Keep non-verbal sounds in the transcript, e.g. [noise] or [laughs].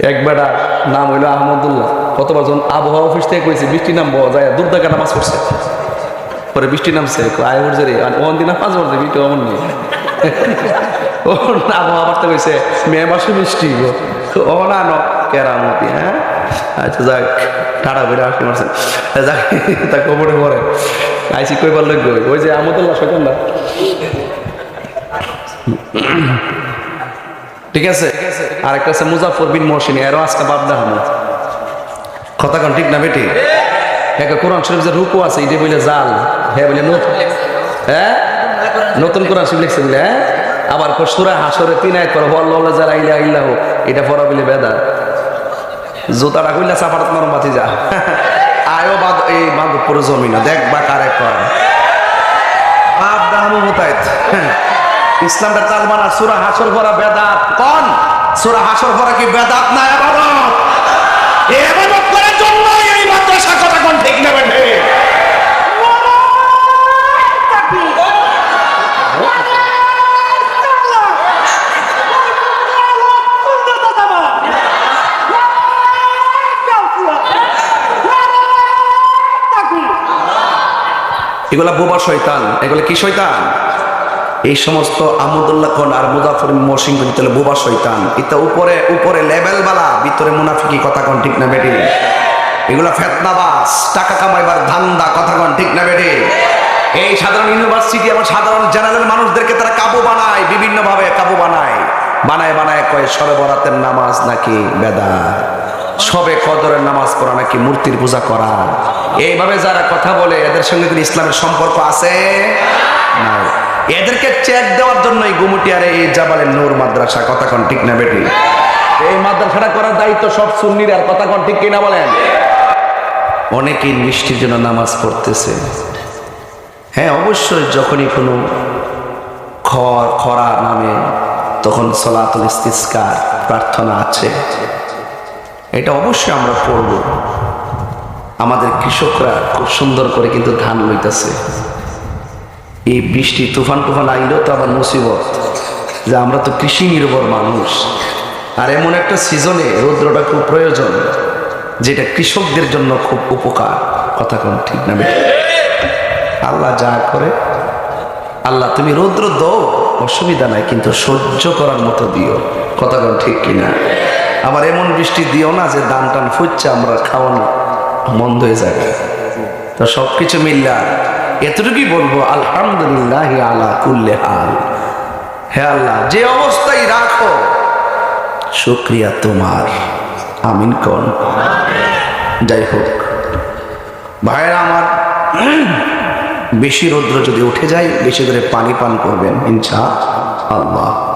এক বেটা নাম হইল আহমদুল্লাহ। কত বছর আবহাওয়া অফিস থেকে কইছে বৃষ্টি নামবো যায় দূর থেকে নামাজ পড়ছে। পরে বৃষ্টি নামছে আয় উঠছে রে ওন দিন নামাজ পড়ছে বৃষ্টি অমন নেই ও আবহাওয়া বার্তা কইছে, মে মাসে বৃষ্টি গো। ও না ন কেরামতি হ্যাঁ? আচ্ছা যাক টাটা বেড়ে আসতে পারছেন। যাক [laughs] তা কবরে পরে আইসি কইবার লোক ওই যে আহমদুল্লাহ সৈতন না ঠিক আছে? আর একটা আছে মুজাফর বিন মহসিনী, এরও আজকে বাপ দেখানো কথা কোন, ঠিক না বেটি? একটা কোরআন শরীফ যে রুকু আছে এটা বলে জাল হ্যাঁ বলে নতুন হ্যাঁ? নতুন কোরআন শরীফ লিখছে বলে হ্যাঁ? আবার সুরা হাসরে তিন এক করো বল্ল যারা ইলা ইল্লাহ, এটা পড়া বলে বেদা। জুতাটা কইলা চাপাটাত নরম বাতি যা। আয়ো বাদ, এই মাধবপুর জমিন, দেখ বা কারে কর বাপ দাহামু মুতাইত ইসলামটা চাল মানা সুরা হাসর ভরা বেদাত। কন? সুরা হাসর ভরা কি বেদাত না এগুলা বোবা শয়তান। এগুলা কি শয়তান? এই সমস্ত আমদুল্লাহ খান আর মুজাফর মহসিন তাহলে বোবা শয়তান। এটা উপরে উপরে লেভেল বালা, ভিতরে মুনাফিকি, কথা কোন ঠিক না বেটি? এগুলা ফেতনাবাস টাকা কামাইবার ধান্দা, কথা কোন ঠিক না বেটি? এই সাধারণ ইউনিভার্সিটি এবং সাধারণ জেনারেল মানুষদেরকে তারা কাবু বানায় বিভিন্ন ভাবে কাবু বানায়। বানায় বানায় কয়, সবে বরাতের নামাজ নাকি বেদা সবে কদরের নামাজ পড়া নাকি মূর্তির পূজা করা? এইভাবে যারা কথা বলে, এদের সঙ্গে ইসলামের সম্পর্ক আছে? নাই এদেরকে চেক দেওয়ার জন্য এই গুমুটিয়ারে এই জাবালের নূর মাদ্রাসা। কথা কোন ঠিক না বেটি? এই মাদ্রাসাটা করার দায়িত্ব সব সুন্নির আর কথা কোন ঠিক কিনা বলেন? অনেকেই মিষ্টির জন্য নামাজ পড়তেছে। হ্যাঁ অবশ্যই যখনই কোনো খর, খরা নামে, তখন সলাতুল ইস্তিস্কার প্রার্থনা আছে। এটা অবশ্যই আমরা পড়ব। আমাদের কৃষকরা খুব সুন্দর করে কিন্তু ধান লইতেছে। এই বৃষ্টি তুফান টুফান আইলেও তো আবার মুসিবত, যে আমরা তো কৃষি নির্ভর মানুষ। আর এমন একটা সিজনে রৌদ্রটা খুব প্রয়োজন, যেটা কৃষকদের জন্য খুব উপকার। কথা কোন ঠিক না আল্লাহ যা করে, আল্লাহ তুমি রৌদ্র দাও, অসুবিধা নাই, কিন্তু সহ্য করার মতো দিও। কথা কোন ঠিক কিনা আবার এমন বৃষ্টি দিও না যে দান টান ফুচ্ছে আমরা খাওয়ানো মন্দ হয়ে যাবে। তো সব কিছু মিল্লা এতটুকুই বলব, আলহামদুলিল্লাহ আলা কুল্লে হাল। হে আল্লাহ, যে অবস্থায় রাখো, শুক্রিয়া তোমার। আমিন কন? যাই হোক ভাইরা আমার, বেশি রৌদ্র যদি উঠে যায়, বেশি করে পানি পান করবেন, ইনশা আল্লাহ।